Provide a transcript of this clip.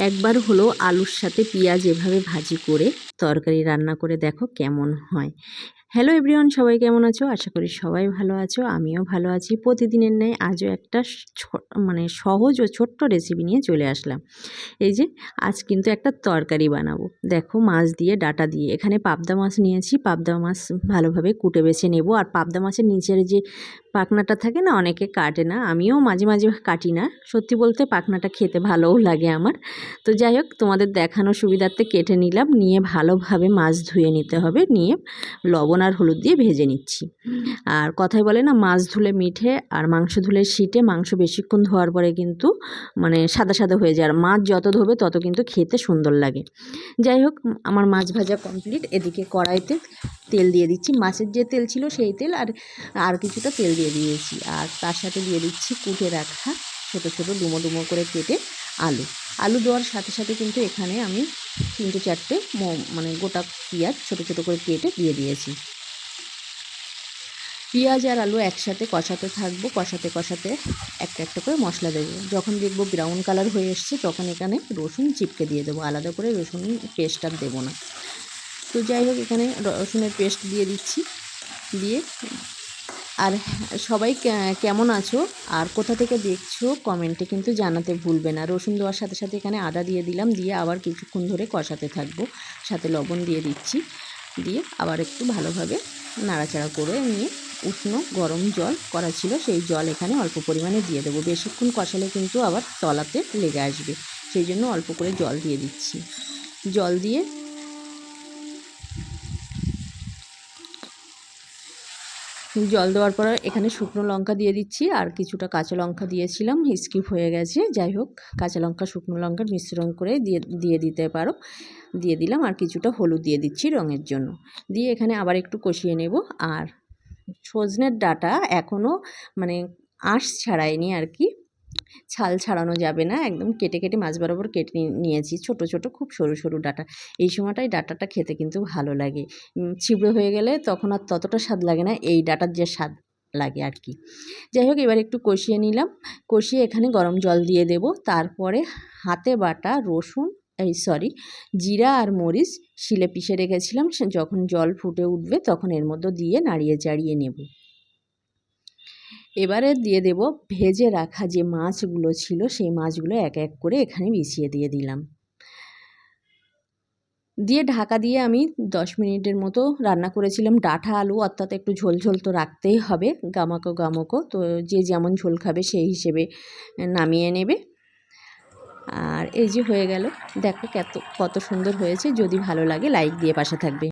একবার হলো আলুর সাথে পেঁয়াজ এভাবে ভাজি করে তরকারি রান্না করে দেখো কেমন হয়। হ্যালো এভরিওয়ান সবাই কেমন আছো? আশা করি সবাই ভালো আছো, আমিও ভালো আছি। প্রতিদিনের ন্যায় আজও একটা মানে সহজ ও ছোট্ট রেসিপি নিয়ে চলে আসলাম। এই যে, আজ কিন্তু একটা তরকারি বানাবো। দেখো, মাছ দিয়ে, ডাটা দিয়ে। এখানে পাবদা মাছ নিয়েছি। পাবদা মাছ ভালোভাবে কুটে বেছে নেব। আর পাবদা মাছের নিচের যে পাখনাটা থাকে না, অনেকে কাটে না। আমিও মাঝে মাঝে কাটি না। সত্যি বলতে পাখনাটা খেতে ভালোও লাগে আমার। তো যাই হোক, তোমাদের দেখানো সুবিধার্থে কেটে নিলাম। নিয়ে ভালোভাবে মাছ ধুয়ে নিতে হবে। নিয়ে লবণ আর হলুদ দিয়ে ভেজে নিচ্ছি। আর কথায় বলে না, মাছ ধুলে মিঠে আর মাংস ধুলে শীটে মাংস বেশিক্ষণ ধোয়ার পরে কিন্তু মানে সাদা সাদা হয়ে যায়। আর মাছ যত ধোবে, তত কিন্তু খেতে সুন্দর লাগে। যাই হোক আমার মাছ ভাজা কমপ্লিট এদিকে কড়াইতে তেল দিয়ে দিচ্ছি। মাছের যে তেল ছিল সেই তেল আর আর কিছুটা তেল দিয়ে দিয়েছি। আর তার সাথে দিয়ে দিচ্ছি কুটে রাখা ছোটো ছোটো ডুমো ডুমো করে কেটে আলু। আলু দেওয়ার সাথে সাথে কিন্তু এখানে আমি তিনটে চারটে মানে গোটা পেঁয়াজ ছোটো ছোটো করে কেটে দিয়ে দিয়েছি। পেঁয়াজ আর আলু একসাথে কষাতে থাকব, কষাতে কষাতে একটা একটা করে মশলা দেবো। যখন দেখব ব্রাউন কালার হয়ে এসছে, তখন এখানে রসুন চিপকে দিয়ে দেবো। আলাদা করে রসুন পেস্ট আর দেবো না। তো যাই হোক, এখানে রসুনের পেস্ট দিয়ে দিচ্ছি। দিয়ে আর সবাই কেমন আছো আর কোথা থেকে দেখছ কমেন্টে কিন্তু জানাতে ভুলবে না। রসুন দেওয়ার সাথে সাথে এখানে আদা দিয়ে দিলাম, দিয়ে আবার কিছুক্ষণ ধরে কষাতে থাকব। সাথে লবণ দিয়ে দিচ্ছি। দিয়ে আবার একটু ভালোভাবে নাড়াচাড়া করে নিয়ে উষ্ণ গরম জল করা ছিল, সেই জল এখানে অল্প পরিমাণে দিয়ে দেবো। বেশিক্ষণ কষালে কিন্তু আবার তলাতে লেগে আসবে, সেই জন্য অল্প করে জল দিয়ে দিচ্ছি। জল দিয়ে জল দেওয়ার পর এখানে শুকনো লঙ্কা দিয়ে দিচ্ছি, আর কিছুটা কাঁচা লঙ্কা দিয়েছিলাম, স্কিপ হয়ে গেছে। যাই হোক, কাঁচা লঙ্কা, শুকনো লঙ্কার মিশ্রণ করে দিয়ে দিয়ে দিতে পারো। দিয়ে দিলাম, আর কিছুটা হলুদ দিয়ে দিচ্ছি রঙের জন্য। দিয়ে এখানে আবার একটু কষিয়ে নেব, আর সজনের ডাটা এখনও মানে আঁশ ছাড়ায়নি আর কি। ছাল ছাড়ানো যাবে না, একদম কেটে কেটে মাছ বরাবর কেটে নিয়েছি, ছোট ছোট, খুব সরু সরু ডাটা। এই সময়টাই ডাটাটা খেতে কিন্তু ভালো লাগে। ছিবড়ে হয়ে গেলে তখন আর ততটা স্বাদ লাগে না, এই ডাটার যে স্বাদ লাগে আর কি। যাই হোক, এবার একটু কষিয়ে নিলাম। কষিয়ে এখানে গরম জল দিয়ে দেব। তারপরে হাতে বাটা রসুন এই সরি, জিরা আর মরিচ শিলে পিষে রেখেছিলাম যখন জল ফুটে উঠবে তখন এর মধ্যে দিয়ে নাড়িয়ে চাড়িয়ে নেব। এবারে দিয়ে দেব ভেজে রাখা যে মাছগুলো ছিল, সেই মাছগুলো এক এক করে এখানে মিশিয়ে দিয়ে দিলাম। দিয়ে ঢাকা দিয়ে আমি দশ মিনিটের মতো রান্না করেছিলাম। ডাঁটা আলু অর্থাৎ একটু ঝোল ঝোল তো রাখতেই হবে, গামাকো গামাকো, তো যে যেমন ঝোল খাবে সেই হিসেবে নামিয়ে নেবে। আর এই যে হয়ে গেল, দেখো কত কত সুন্দর হয়েছে। যদি ভালো লাগে লাইক দিয়ে পাশে থাকবে।